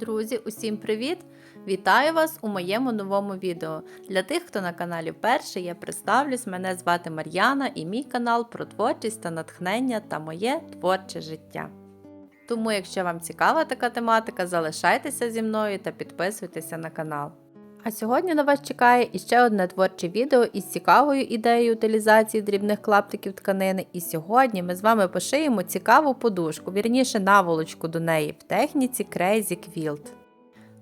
Друзі, усім привіт! Вітаю вас у моєму новому відео. Для тих, хто на каналі вперше, я представлюсь, мене звати Мар'яна і мій канал про творчість та натхнення та моє творче життя. Тому, якщо вам цікава така тематика, залишайтеся зі мною та підписуйтеся на канал. А сьогодні на вас чекає іще одне творче відео із цікавою ідеєю утилізації дрібних клаптиків тканини. І сьогодні ми з вами пошиємо цікаву подушку, вірніше наволочку до неї в техніці Crazy Quilt.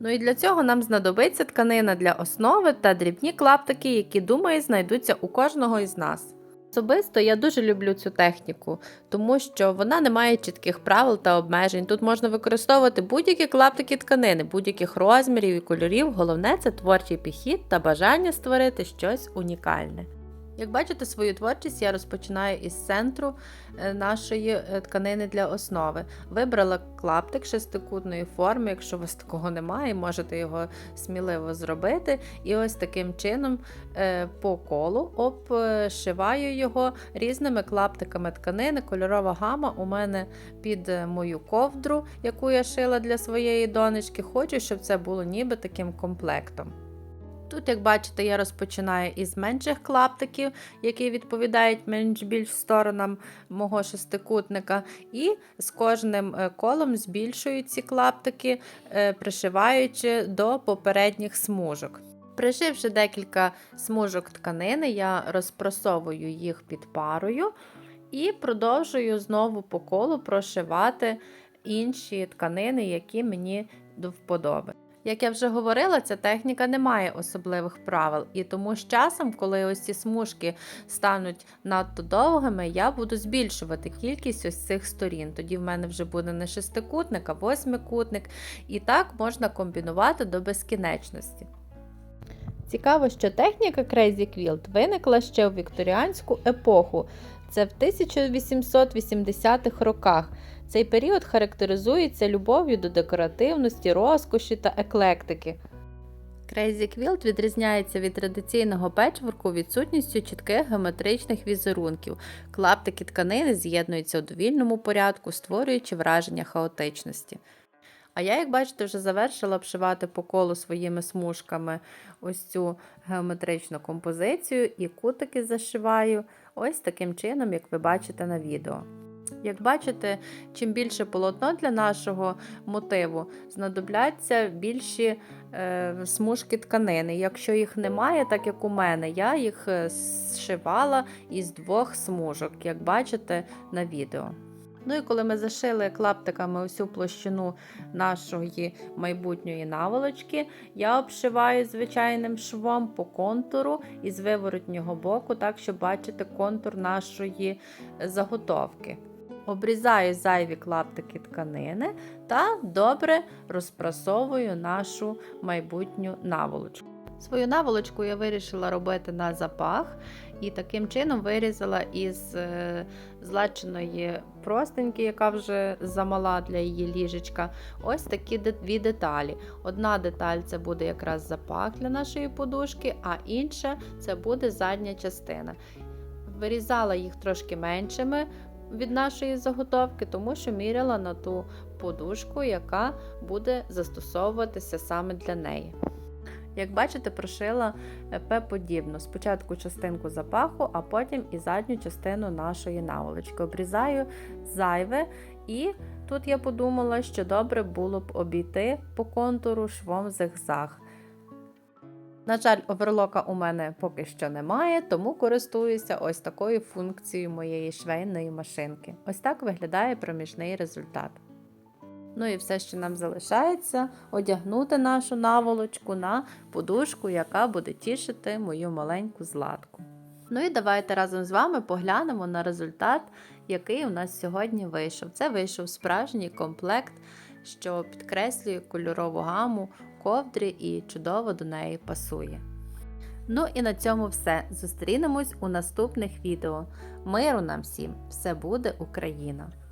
Ну і для цього нам знадобиться тканина для основи та дрібні клаптики, які, думаю, знайдуться у кожного із нас. Особисто я дуже люблю цю техніку, тому що вона не має чітких правил та обмежень. Тут можна використовувати будь-які клаптики тканини, будь-яких розмірів і кольорів. Головне це творчий підхід та бажання створити щось унікальне. Як бачите, свою творчість я розпочинаю із центру е, нашої е, тканини для основи. Вибрала клаптик шестикутної форми, якщо у вас такого немає, можете його сміливо зробити. І ось таким чином е, по колу обшиваю його різними клаптиками тканини. Кольорова гама у мене під мою ковдру, яку я шила для своєї донечки. Хочу, щоб це було ніби таким комплектом. Тут, як бачите, я розпочинаю із менших клаптиків, які відповідають менш більш сторонам мого шестикутника, і з кожним колом збільшую ці клаптики, пришиваючи до попередніх смужок. Пришивши декілька смужок тканини, я розпросовую їх під парою і продовжую знову по колу прошивати інші тканини, які мені до вподоби. Як я вже говорила, ця техніка не має особливих правил, і тому з часом, коли ось ці смужки стануть надто довгими, я буду збільшувати кількість ось цих сторін. Тоді в мене вже буде не шестикутник, а восьмикутник, і так можна комбінувати до безкінечності. Цікаво, що техніка Crazy Quilt виникла ще у вікторіанську епоху. Це в 1880-х роках. Цей період характеризується любов'ю до декоративності, розкоші та еклектики. Crazy Quilt відрізняється від традиційного печворку відсутністю чітких геометричних візерунків. Клаптики тканини з'єднуються у довільному порядку, створюючи враження хаотичності. А я, як бачите, вже завершила обшивати по колу своїми смужками ось цю геометричну композицію і кутики зашиваю ось таким чином, як ви бачите на відео. Як бачите, чим більше полотно для нашого мотиву, знадобляться більші е, смужки тканини. Якщо їх немає, так як у мене, я їх зшивала із двох смужок, як бачите на відео. Ну і коли ми зашили клаптиками усю площину нашої майбутньої наволочки, я обшиваю звичайним швом по контуру із виворотнього боку, так щоб бачити контур нашої заготовки. Обрізаю зайві клаптики тканини та добре розпрасовую нашу майбутню наволочку. Свою наволочку я вирішила робити на запах і таким чином вирізала із е, злаченої простеньки, яка вже замала для її ліжечка, ось такі дві деталі. Одна деталь це буде якраз запах для нашої подушки, а інша це буде задня частина. Вирізала їх трошки меншими від нашої заготовки, тому що міряла на ту подушку, яка буде застосовуватися саме для неї. Як бачите, прошила П-подібно. Спочатку частинку запаху, а потім і задню частину нашої наволочки. Обрізаю зайве, і тут я подумала, що добре було б обійти по контуру швом зигзаг. На жаль, оверлока у мене поки що немає, тому користуюся ось такою функцією моєї швейної машинки. Ось так виглядає проміжний результат. Ну і все, що нам залишається, одягнути нашу наволочку на подушку, яка буде тішити мою маленьку златку. Ну і давайте разом з вами поглянемо на результат, який у нас сьогодні вийшов. Це вийшов справжній комплект, що підкреслює кольорову гаму ковдрі і чудово до неї пасує. Ну і на цьому все. Зустрінемось у наступних відео. Миру нам всім! Все буде Україна!